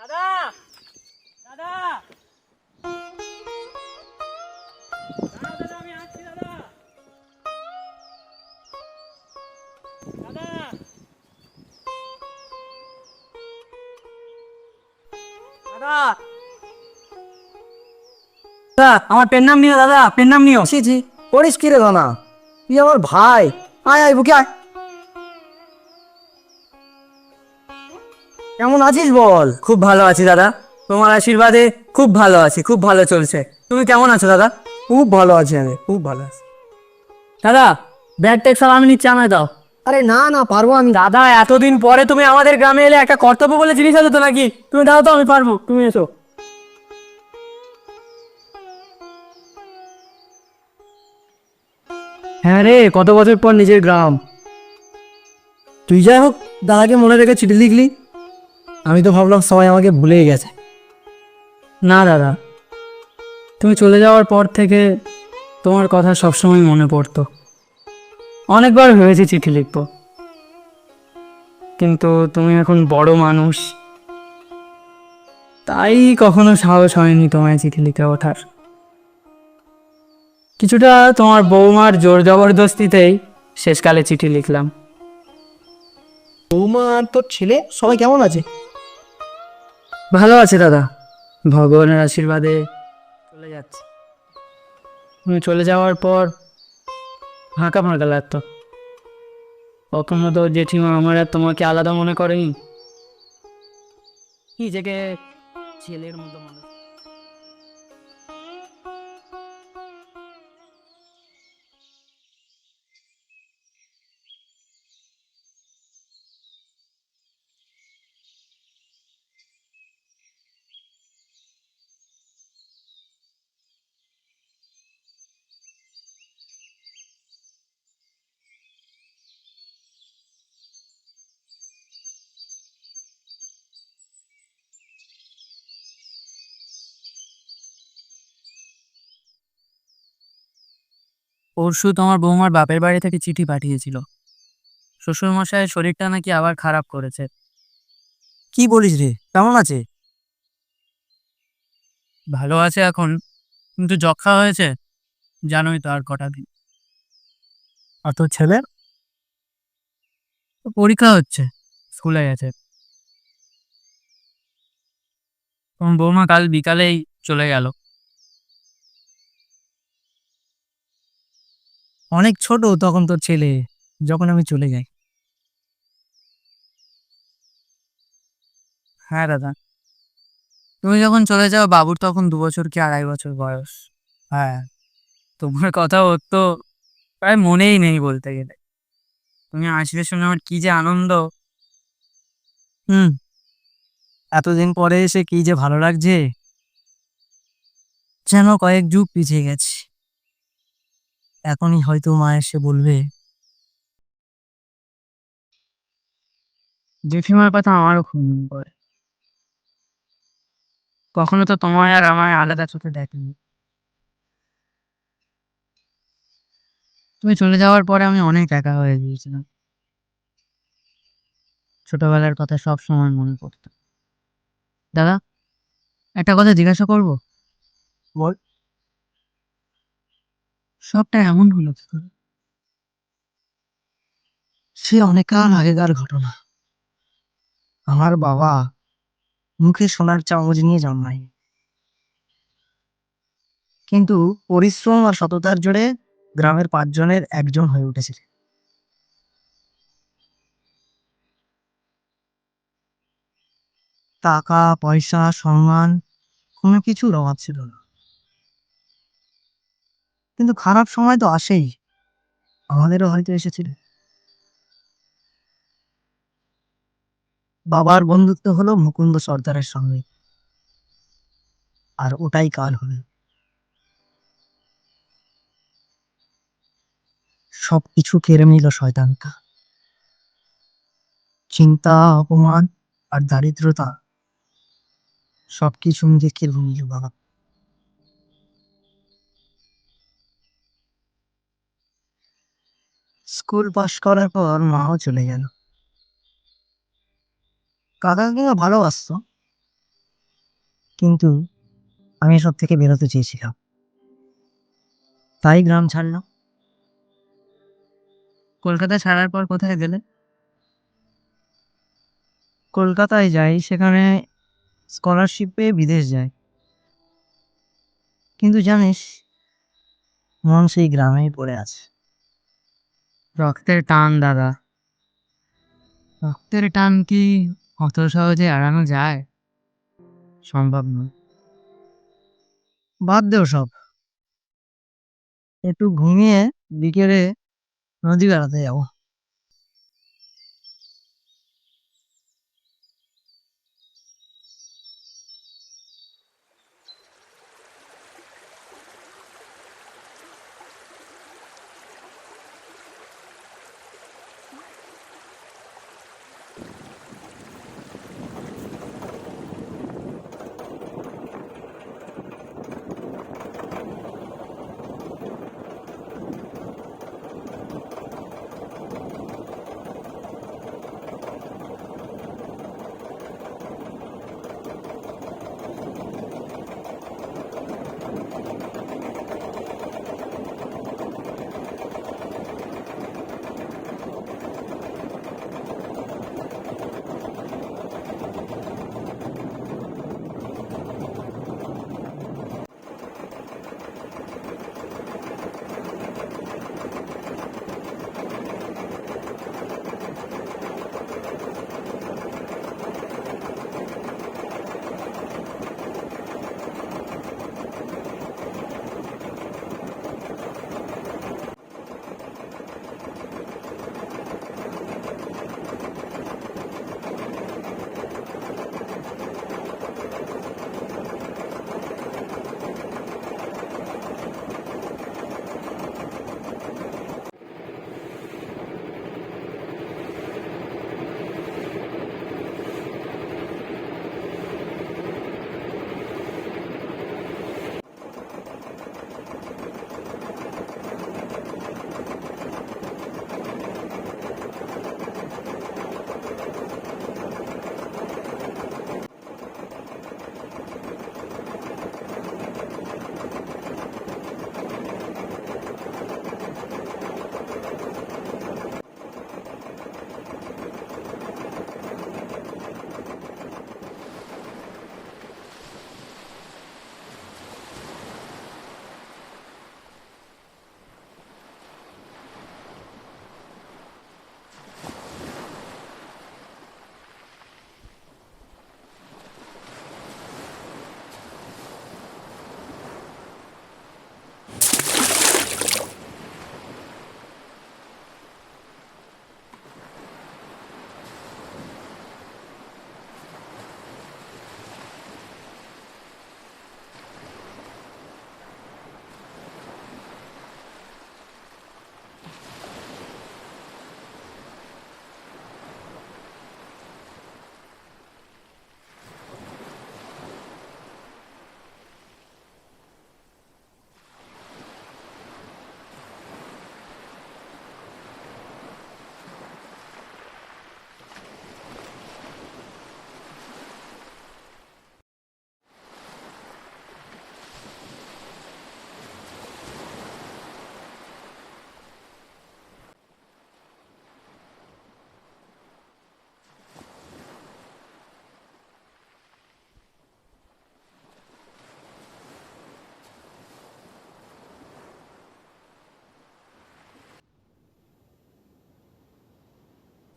দাদা দাদা। দাদা দাদা আমি আসছি দাদা। দাদা। দাদা। দাদা আমার পেন নাম নিও দাদা পেন নাম নিও। ছি ছি করিস কি রে দানা তুই আমার ভাই। আয় আয় বুকে আয়। কেমন আছিস বল? খুব ভালো আছি দাদা। তোমার আশীর্বাদে খুব ভালো আছি খুব ভালো চলছে। তুমি কেমন আছো দাদা? খুব ভালো আছি আমি খুব ভালো আছি। দাদা ব্যাগ ট্যাগ সব আমি নিচ্ছি আমায় দাও। আরে না না পারব আমি। দাদা এতদিন পরে তুমি আমাদের গ্রামে এলে একটা কর্তব্য বলে জিনিস আছে তো নাকি? তুমি দাও তো আমি পারব তুমি এসো। হ্যাঁ রে কত বছর পর নিজের গ্রাম। তুই যাই হোক দাদাকে মনে রেখে চিঠি লিখলি। আমি তো ভাবলাম সবাই আমাকে ভুলেই গেছে। না, দাদা। তুমি চলে যাওয়ার পর থেকে তোমার কথা সবসময় মনে পড়তো। অনেকবার ভেবেছি চিঠি লিখব। কিন্তু তুমি এখন বড় মানুষ। তাই কখনো সাহস হয়নি তোমায় চিঠি লিখে ওঠার। কিছুটা তোমার বৌমার জোর জবরদস্তিতেই শেষকালে চিঠি লিখলাম। বৌমা আর তোর ছেলে সবাই কেমন আছে? ভালো আছে দাদা। ভগবানের আশীর্বাদে চলে যাচ্ছে। চলে যাওয়ার পর ফাঁকা ফাঁকা লাগতো। কখনো তো জেঠিমা আমার আর তোমাকে আলাদা মনে করেনি। নিজেকে ছেলের মতো মনে পরশু তোমার বৌমার বাপের বাড়ি থেকে চিঠি পাঠিয়েছিল। শ্বশুরমশাইয়ের শরীরটা নাকি আবার খারাপ করেছে। কি বলিস রে? কেমন আছে? ভালো আছে এখন কিন্তু যক্ষা হয়েছে। জানোই তো আর কটা দিন। আর তোর ছেলে? পরীক্ষা হচ্ছে স্কুলে গেছে। তোমার বৌমা কাল বিকালেই চলে গেল। অনেক ছোট তখন তোর ছেলে, যখন আমি চলে যাই। হ্যাঁ দাদা। তুমি যখন চলে যাও, বাবুর তখন দু বছর কি আড়াই বছর বয়স? হ্যাঁ। তোমার কথা ওর তো প্রায় মনেই নেই বলতে গেলে। তুমি আসবে শুনে আমার কি যে আনন্দ। হুম। এতদিন পরে এসে কি যে ভালো লাগছে। যেন কয়েক যুগ পিছিয়ে গেছে। এখনই হয়তো মা এসে বলবে। জেঠিমার কথা আমারও খুব মনে পড়ে। কখনো তো তোমায় আর আমায় আলাদা চোখে দেখেনি। তুমি চলে যাওয়ার পরে আমি অনেক একা হয়ে গিয়েছিলাম। ছোটবেলার কথা সব সময় মনে পড়তো। দাদা একটা কথা জিজ্ঞাসা করব? বল। সবটা এমন হলো কি করে? সে অনেককাল আগেকার ঘটনা। আমার বাবা মুখে সোনার চামচ নিয়ে জন্মায় কিন্তু পরিশ্রম আর সততার জোরে গ্রামের পাঁচজনের একজন হয়ে উঠেছিল টাকা, পয়সা, সম্মান কোনো কিছুর অভাব ছিল না। কিন্তু খারাপ সময় তো আসেই। আমাদেরও হয়তো এসেছিল। বাবার বন্ধুত্ব হলো মুকুন্দ সর্দারের সঙ্গে। আর ওটাই কাল হলো সব কিছু কেড়ে নিল শয়তানটা। চিন্তা, অপমান আর দারিদ্রতা সব কিছু নিজে কেড়ে নিল বাবা। স্কুল পাশ করার পর মাও চলে গেল। কাকা কাকিমা ভালোবাসতো, কিন্তু আমি সব থেকে বেরোতে চেয়েছিলাম। তাই গ্রাম ছাড়লাম কলকাতা ছাড়ার পর কোথায় গেলে? কলকাতায় যাই, সেখানে স্কলারশিপে বিদেশ যায় কিন্তু জানিস, মন সেই গ্রামেই পড়ে আছে। রক্তের টান, দাদা। রক্তের টান কি অত সহজে এড়ানো যায়? সম্ভব নয়। বাদ দেও সব। একটু ঘুমিয়ে বিকেলে নদী বেড়াতে যাব।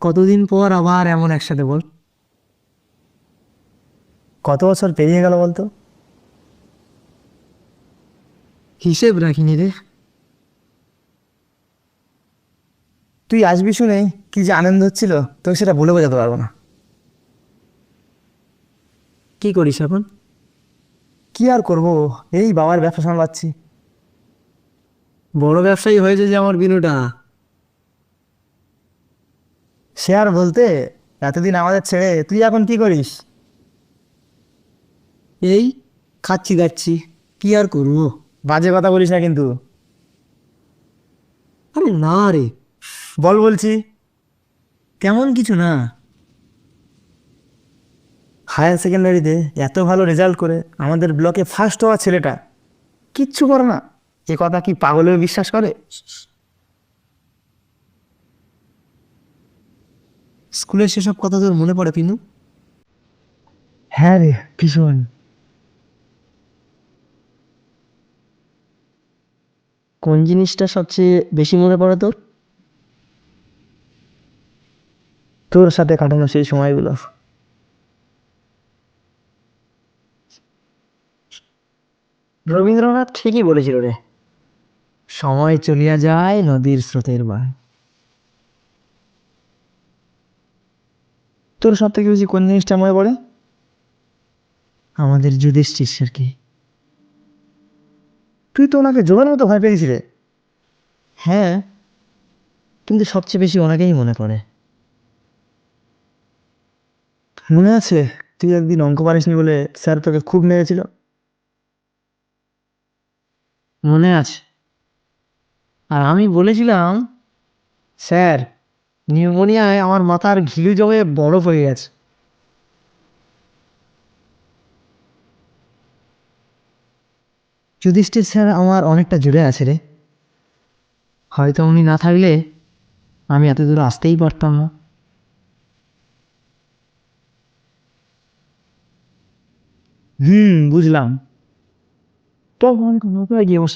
কতদিন পর আবার এমন একসাথে বল? কত বছর পেরিয়ে গেল বলতো? হিসেব রাখিনি রে। তুই আসবি শুনে? কি যে আনন্দ হচ্ছিল? তোকে সেটা বলে বোঝাতে পারব না। কি করিস এখন? কি আর করব? এই বাবার ব্যবসা সামলাচ্ছি। বড় ব্যবসায়ী হয়েছে যে আমার বিনুটা। সে আর বলতে এতদিন আমাদের ছেড়ে তুই এখন কি করিস? এই খাচ্ছি খাচ্ছি কি আর করব? বাজে কথা বলিস না কিন্তু। আরে না রে। বল বলছি। তেমন কিছু না। হায়ার সেকেন্ডারিতে এত ভালো রেজাল্ট করে আমাদের ব্লকে ফার্স্ট হওয়া ছেলেটা। কিচ্ছু করে না। এ কথা কি পাগলেও বিশ্বাস করে? স্কুলের সেসব কথা তোর মনে পড়ে পিনু হ্যাঁ রে ভীষণ। কোন জিনিসটা সবচেয়ে বেশি মনে পড়ে তোর? তোর সাথে কাটানো সেই সময়গুলো। রবীন্দ্রনাথ ঠিকই বলেছিল রে সময় চলিয়া যায় নদীর স্রোতের বায় তোর সব থেকে বেশি কোন জিনিসটা মনে পড়ে? আমাদের যুধিষ্ঠির স্যারকে তুই তো ওনাকে জোগার মতো ভয় পেয়েছিলে হ্যাঁ কিন্তু সবচেয়ে বেশি ওনাকেই মনে পড়ে। মনে আছে তুই একদিন অঙ্ক পারিসনি বলে স্যার তোকে খুব মেরেছিল। মনে আছে। আর আমি বলেছিলাম স্যার নিউমোনিয়ায় আমার মাথার ঘিলু জমে বরফ হয়ে গেছে। যুধিষ্ঠির স্যার আমার অনেকটা জুড়ে আছে রে। হয়তো উনি না থাকলে আমি এত দূর আসতেই পারতাম না। হুম, বুঝলাম। তো আমি কোথায় গিয়ে বস।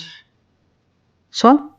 চল।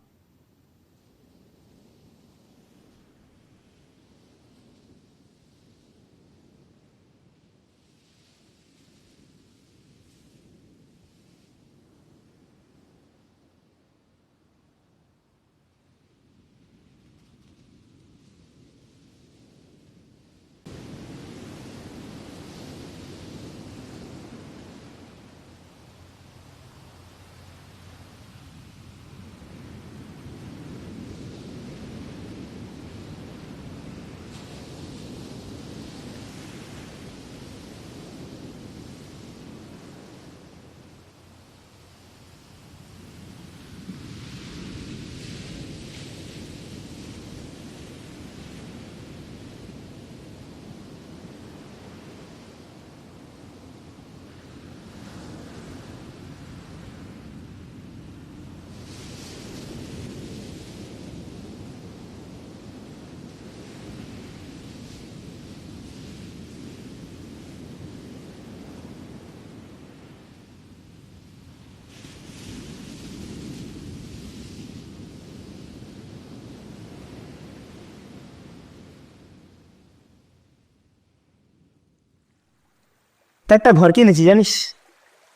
তা একটা ঘর কিনেছি জানিস?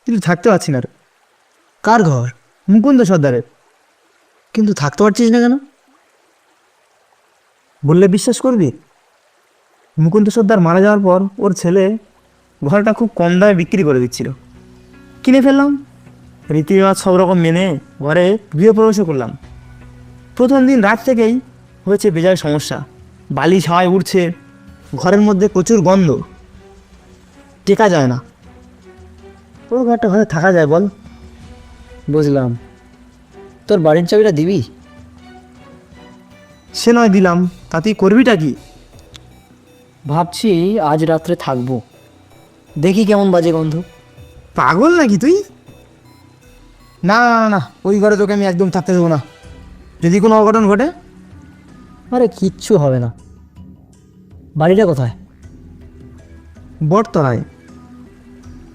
কিন্তু থাকতে পারছি না কার ঘর? মুকুন্দ সর্দারের। কিন্তু থাকতে পারছিস না কেন? বললে বিশ্বাস করবি? মুকুন্দ সর্দার মারা যাওয়ার পর ওর ছেলে ঘরটা খুব কম দামে বিক্রি করে দিচ্ছিল। কিনে ফেললাম। রীতিরেওয়াজ সব রকম মেনে ঘরে গৃহপ্রবেশও করলাম। প্রথম দিন রাত থেকেই হয়েছে বেজায় সমস্যা। বালি ছাওয়ায় উঠছে ঘরের মধ্যে প্রচুর গন্ধ। টেকা যায় না। পুরো ঘরটা ঘরে থাকা যায় বল। বুঝলাম। তোর বাড়ির চাবিটা দিবি? সে নয় দিলাম। তাতেই করবিটা কি? ভাবছি আজ রাত্রে থাকব। দেখি কেমন বাজে গন্ধ। পাগল নাকি তুই? না না না, না ওই ঘরে তোকে আমি একদম থাকতে দেবো না। যদি কোনো অঘটন ঘটে? আরে কিচ্ছু হবে না। বাড়িটা কোথায়? বটতলায়।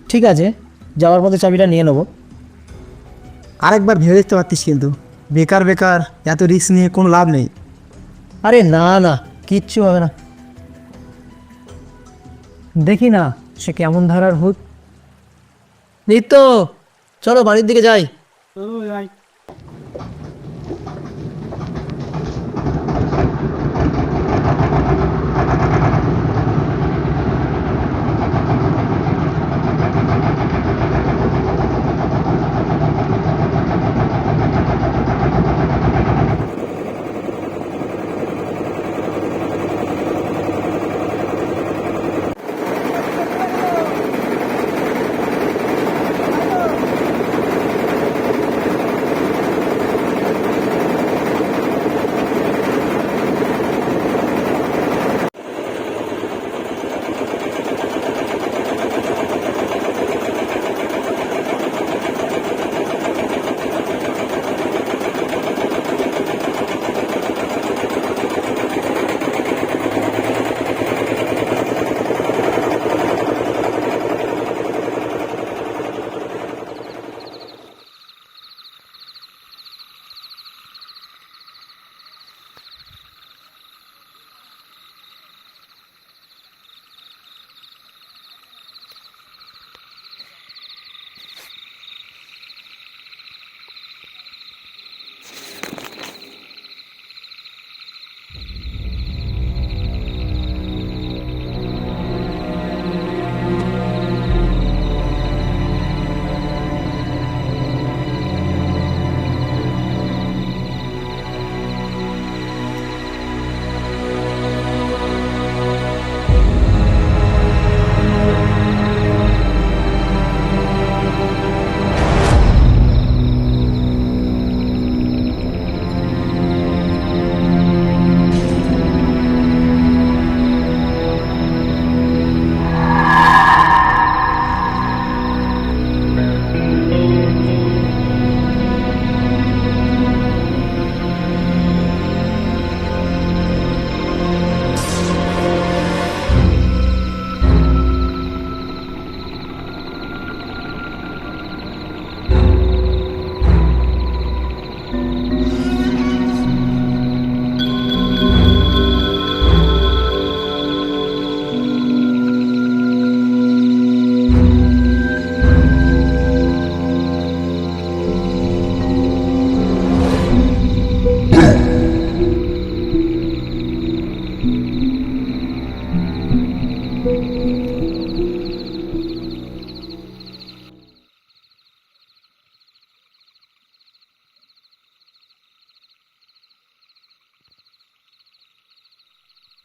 ঠিক আছে যাওয়ার পথে চাবিটা নিয়ে নেব। আরেকবার ভেবে দেখতে পারতিস কিন্তু। বেকার বেকার এত রিস্ক নিয়ে কোনো লাভ নেই। আরে না না কিচ্ছু হবে না। দেখি না সে কেমন ধারার ভূত। নিত্য চলো বাড়ির দিকে যাই।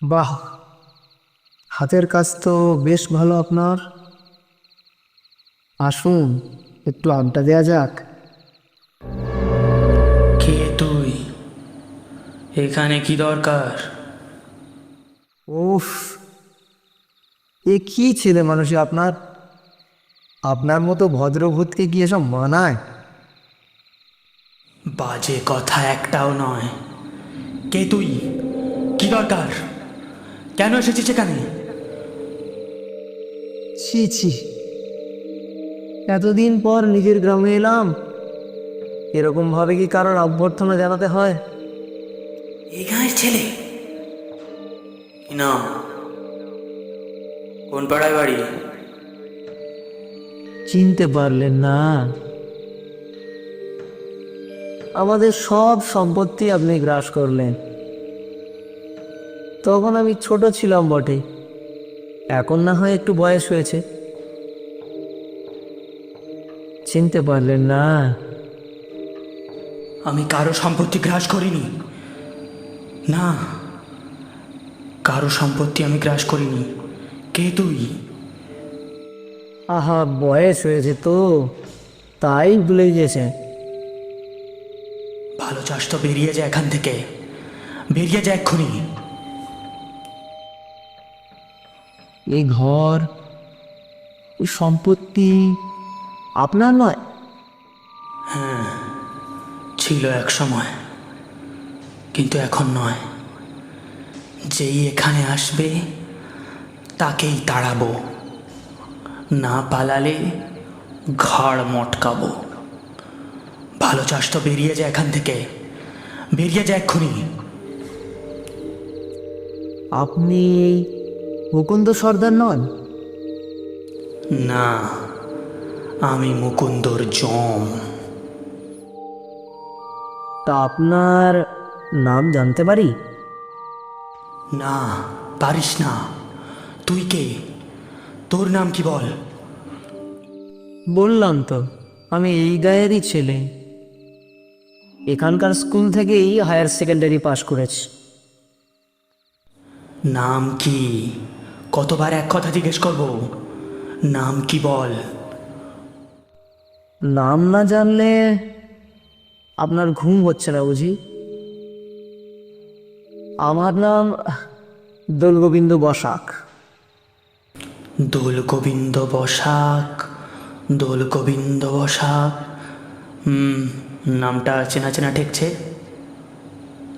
বাহ হাতের কাজ তো বেশ ভালো আপনার। আসুন একটু আড্ডা দেওয়া যাক। কে তুই? এখানে কি দরকার? উফ এ কি ছেলে মানুষই আপনার? আপনার মতো ভদ্রভূতকে কি এসব মানায়? বাজে কথা একটাও নয়। কে তুই? কি দরকার? কেন এসেছিস এখানে? ছি ছি। এতদিন পর নিজের গ্রামে এলাম। এরকম ভাবে কি কারোর অভ্যর্থনা জানাতে হয়? এই গাঁয়ের ছেলে? কি নাম? কোন পাড়ায় বাড়ি? চিনতে পারলেন না। আমাদের সব সম্পত্তি আপনি গ্রাস করলেন। তখন আমি ছোট ছিলাম বটে। এখন না হয় একটু বয়স হয়েছে। চিনতে পারলেন না। আমি কারও সম্পত্তি গ্রাস করিনি। না কারও সম্পত্তি আমি গ্রাস করিনি। কে তুই? আহা বয়স হয়েছে তো। তাই ভুলে গিয়েছে ভালো চাষ তো বেরিয়ে যায় এখান থেকে। বেরিয়ে যায় এক্ষুনি। এই ঘর এই সম্পত্তি আপনার নয়? হ্যাঁ ছিল এক সময় কিন্তু এখন নয়। যেই এখানে আসবে তাকেই তাড়াবো। না পালালে ঘাড় মটকাবো। ভালো চাষ তো বেরিয়ে যায় এখান থেকে। বেরিয়ে যায় এক্ষুনি। আপনি মুকুন্দ সর্দার নন? না আমি মুকুন্দর জম। তা আপনার নাম জানতে পারি? না পারিস না। তুই কে? তোর নাম কি বল? বললাম তো আমি এই গায়েরই ছেলে। এখানকার স্কুল থেকেই হায়ার সেকেন্ডারি পাশ করেছি। নাম কি? কতবার এক কথা জিজ্ঞেস করব? নাম কি বল? নাম না জানলে আপনার ঘুম হচ্ছে না বুঝি। আমার নাম দোলগোবিন্দ বসাক। দোল গোবিন্দ বসাক দোল গোবিন্দ বসাক। হুম নামটা চেনা চেনা ঠেকছে?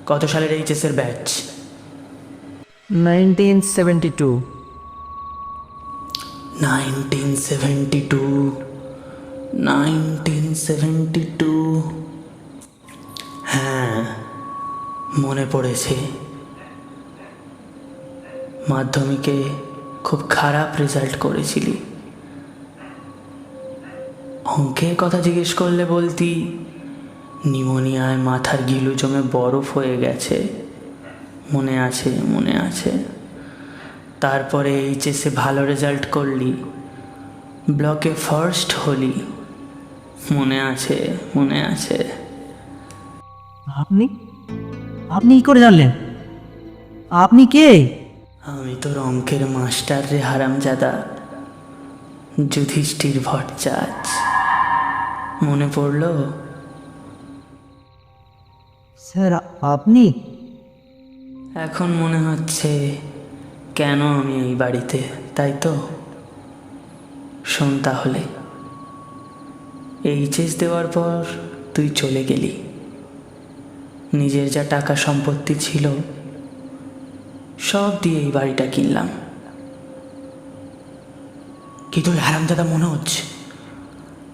কত সালের এইচএসের batch? Nineteen seventy two. Nineteen seventy two nineteen seventy two হ্যাঁ মনে পড়েছে। মাধ্যমিকে খুব খারাপ রেজাল্ট করেছিলি। অঙ্কের কথা জিজ্ঞেস করলে বলতি নিউমোনিয়ায় মাথার গিলু জমে বরফ হয়ে গেছে। মনে আছে মনে আছে। তারপরে এইচএসে ভালো রেজাল্ট করলি। ব্লকে ফার্স্ট হলি। মনে আছে মনে আছে। আপনি? আপনি কি করে জানলেন? আপনি কে? আমি তোর অঙ্কের মাস্টার রে হারামজাদা যুধিষ্ঠির ভট্টাচ। মনে পড়ল? স্যার আপনি? এখন মনে হচ্ছে কেন আমি এই বাড়িতে, তাই তো? শোন তাহলে। এইচএস দেওয়ার পর তুই চলে গেলি। নিজের যা টাকা সম্পত্তি ছিল, সব দিয়ে এই বাড়িটা কিনলাম। কিন্তু ওই হারামদাদা মনে হচ্ছে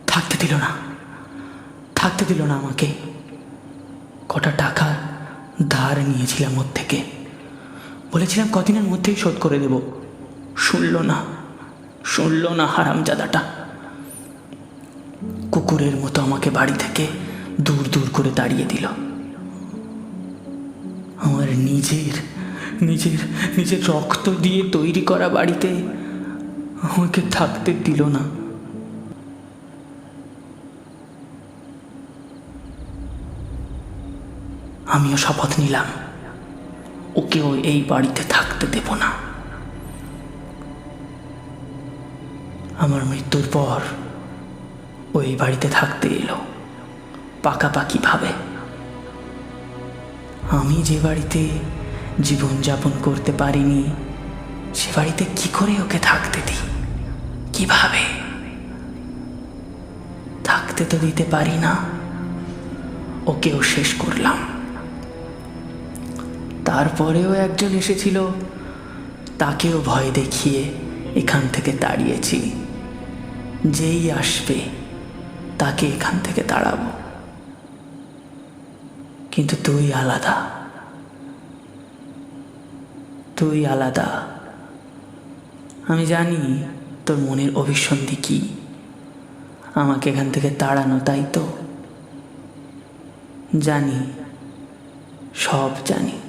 থাকতে দিল না। থাকতে দিল না আমাকে। কটা টাকা ধার নিয়েছিলাম ওর থেকে। বলেছিলাম, কদিনের মধ্যেই শোধ করে দেব। শুনল না শুনল না হারামজাদাটা। কুকুরের মতো আমাকে বাড়ি থেকে দূর দূর করে তাড়িয়ে দিল। আমার নিজের নিজের নিজের রক্ত দিয়ে তৈরি করা বাড়িতে আমাকে থাকতে দিল না। আমিও শপথ নিলাম। ওকেও এই বাড়িতে থাকতে দেব না। আমার মৃত্যুর পর ওই বাড়িতে থাকতে এলো, পাকাপাকি ভাবে। আমি যে বাড়িতে জীবনযাপন করতে পারিনি, সে বাড়িতে কি করে ওকে থাকতে দিই? কীভাবে? থাকতে তো দিতে পারি না, ওকেও শেষ করলাম। তারপরেও একজন এসেছিল। তাকেও ভয় দেখিয়ে এখান থেকে তাড়িয়েছি যেই আসবে, তাকে এখান থেকে তাড়াবো কিন্তু তুই আলাদা। তুই আলাদা। আমি জানি তোর মনের অভিসন্ধি কি। আমাকে এখান থেকে তাড়ানো তাই তো? জানি, সব জানি।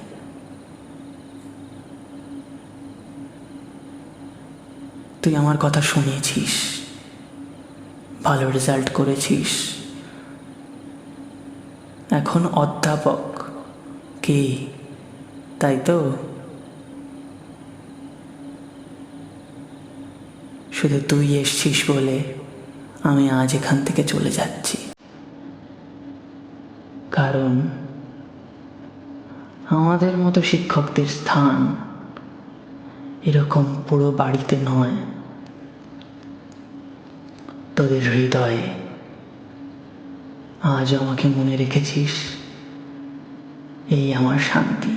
তুই আমার কথা শুনিয়েছিস ভালো রেজাল্ট করেছিস। এখন অধ্যাপক কে, তাই তো? শুধু তুই এসছিস বলে আমি আজ এখান থেকে চলে যাচ্ছি। কারণ আমাদের মতো শিক্ষকদের স্থান এরকম পুরো বাড়িতে নয়। তোদের হৃদয়ে। আজ আমাকে মনে রেখেছিস, এই আমার শান্তি।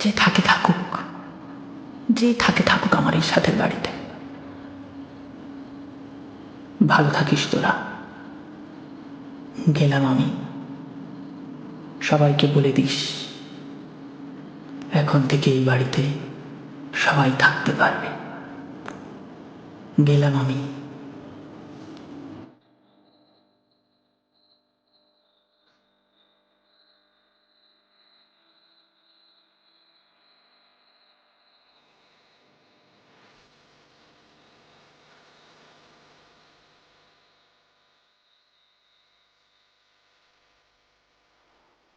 যে থাকে থাকুক, যে থাকে থাকুক আমার এই সাথে বাড়িতে। ভালো থাকিস তোরা। গেলাম আমি। সবাইকে বলে দিস, এখন থেকে এই বাড়িতে সবাই থাকতে পারবে। গেলাম আমি